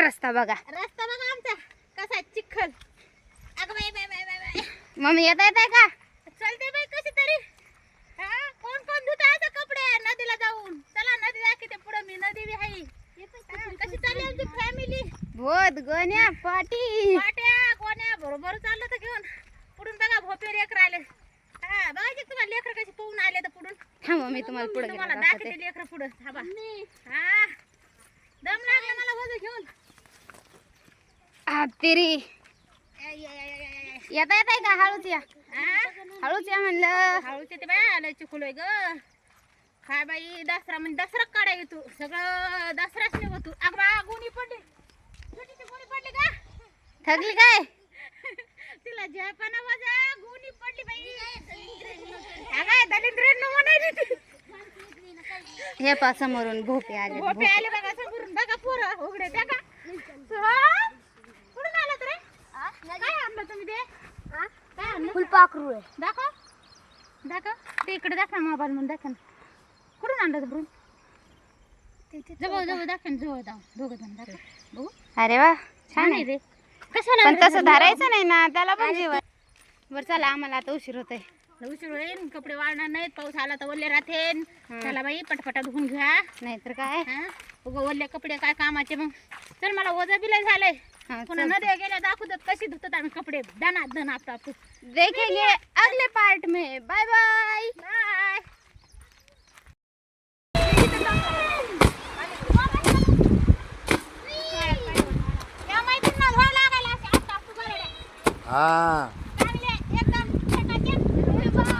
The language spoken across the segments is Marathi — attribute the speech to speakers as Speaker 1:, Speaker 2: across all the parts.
Speaker 1: रस्ता बघा.
Speaker 2: रस्ता बघा आमचा. कसा आहे, चिखल. अगं बाई बाई बाई बाई बाई.
Speaker 1: मम्मी येता येत आहे का?
Speaker 2: चलते बाई कशी तरी. हा? कोण कोण धुत आता कपडे? नदीला जाऊन. चला नदी दाखवते पुढे मी. नदी बी आहे. हा, कशी चालली आमची फॅमिली
Speaker 1: भोत गण्या पाटी.
Speaker 2: पाट्या कोण्या बरोबर चाललं तर घेऊन. पुढून बघा भोपे लेकर आले. हा बघायचे तुम्हाला लेकर कशी पोहून आले तर पुढून.
Speaker 1: हा मम्मी तुम्हाला पुढे
Speaker 2: तुम्हाला
Speaker 1: दाखवते.
Speaker 2: लेकर पुढं. थांबा. हा? दम लागला मला वजन घेऊन.
Speaker 1: तेरी. येता येत आहे का हळूच या? हळूच या म्हणलं.
Speaker 2: हळूच येते बाय आलं चिकुलोय ग. काय बाई दसरा म्हणजे दसरा काढा येतो. सगळं दसराच नाही होतो. अग गुणी पडली. छोटीशी गुणी पडली का?
Speaker 1: थकली काय?
Speaker 2: तिला जयपाना माझा गुणी पडली बाई. अगं दलिंद्रेन म्हणायची ती.
Speaker 1: हे पा समोरून भोपे आले
Speaker 2: भोपे आले बघा समोरून बघा पोरं उघडे त्या का हा? कुठून आला रे काय आणलं तुम्ही ते
Speaker 1: फुलपाखरू आहे.
Speaker 2: दाखव. दाखव. ते इकडे दाखव मोबाईल म्हणून दाखव ना. कुठून आणलं जवळ जवळ दाखव ना, जवळ जाऊ दोघं जण दाखव. बघू.
Speaker 1: अरे वा छान आहे.
Speaker 2: रे कशाला
Speaker 1: पण तसं? धरायचं नाही ना त्याला पण जीवन बरं चला आम्हाला आता उशीर होत आहे
Speaker 2: उशीर होईल? कपडे वाळणार नाहीत पाऊस आला तर ओले राहतेन
Speaker 1: हं.
Speaker 2: चला बाई पटपटा धुवून घ्या.
Speaker 1: नाहीतर काय?
Speaker 2: हा? उगा ओले कपडे काय कामाचे मग? चल मला ओझा बिलाय झालंय. पुन्हा. नद्या गेल्या दाखवतात कशी धुतात आम्ही कपडे? दना दन आपटू
Speaker 1: देखेंगे अगले पार्ट में. Bye bye
Speaker 2: bye.
Speaker 3: हा.
Speaker 2: चांगले, एकदम चकाचक.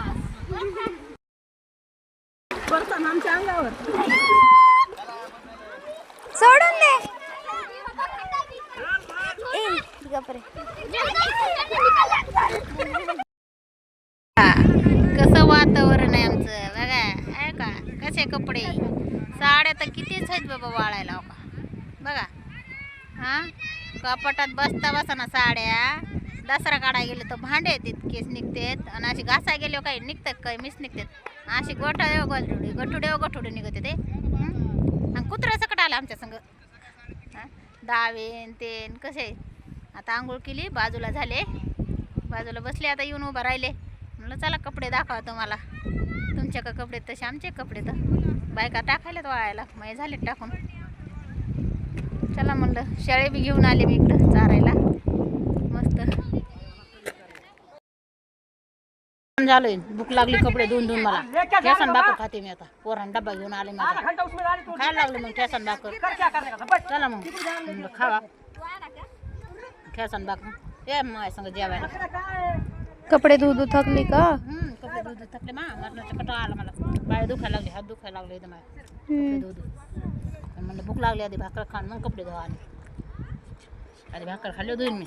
Speaker 2: बापरे. कसं वातावरण आहे आमचं. बघा आहे का? कसे कपडे? साड्या तर कितीच आहेत बाबा वाळायला हो का? बघा. हा? कपाटात बसता बसना साड्या. दसरा काढायला गेले तर भांडे तितकेच निघतात. आणि अशी घासाय गेले हो काही निघतात काही मिस निघतात. अशी गोठा हो गठुडे हो गठुडे गठुडे निघते ते. आणि कुत्रा सकट आला आमच्या संग. दावेन तेन कसे आता आंघोळ केली बाजूला झाले. बाजूला बसले आता येऊन उभं राहिले. म्हणलं चला कपडे दाखवा तुम्हाला. तुमच्या का कपडे तसे आमचे कपडे तर? बायका टाकायला वाळायला. मग झाले टाकून. चला म्हणलं शेळे बी घेऊन आले मी इकडं चारायला. मस्त. झालोय भूक लागली कपडे धुवून धुवून मला. ठेसन भाकर खाते मी आता. पोरान डब्बा घेऊन आले माझा खायला लागलो मग ठेसन भाकर. चला मग. म्हणलं खावा ठेसन भाकर ये मग संग जेवायला
Speaker 1: कपडे धुऊ धुऊ थकली का?
Speaker 2: हम्म, कपडे धुत थकले मा। मरणाचा कटाळा आला मला। पाय दुखायला लागले हात दुखायला लागले एकदम कपडे धुऊ धुऊ म्हणलं भूक लागली आधी भाकर खाण मग कपडे धुवा आधी आधी भाकर खाल्ली धुईन मी।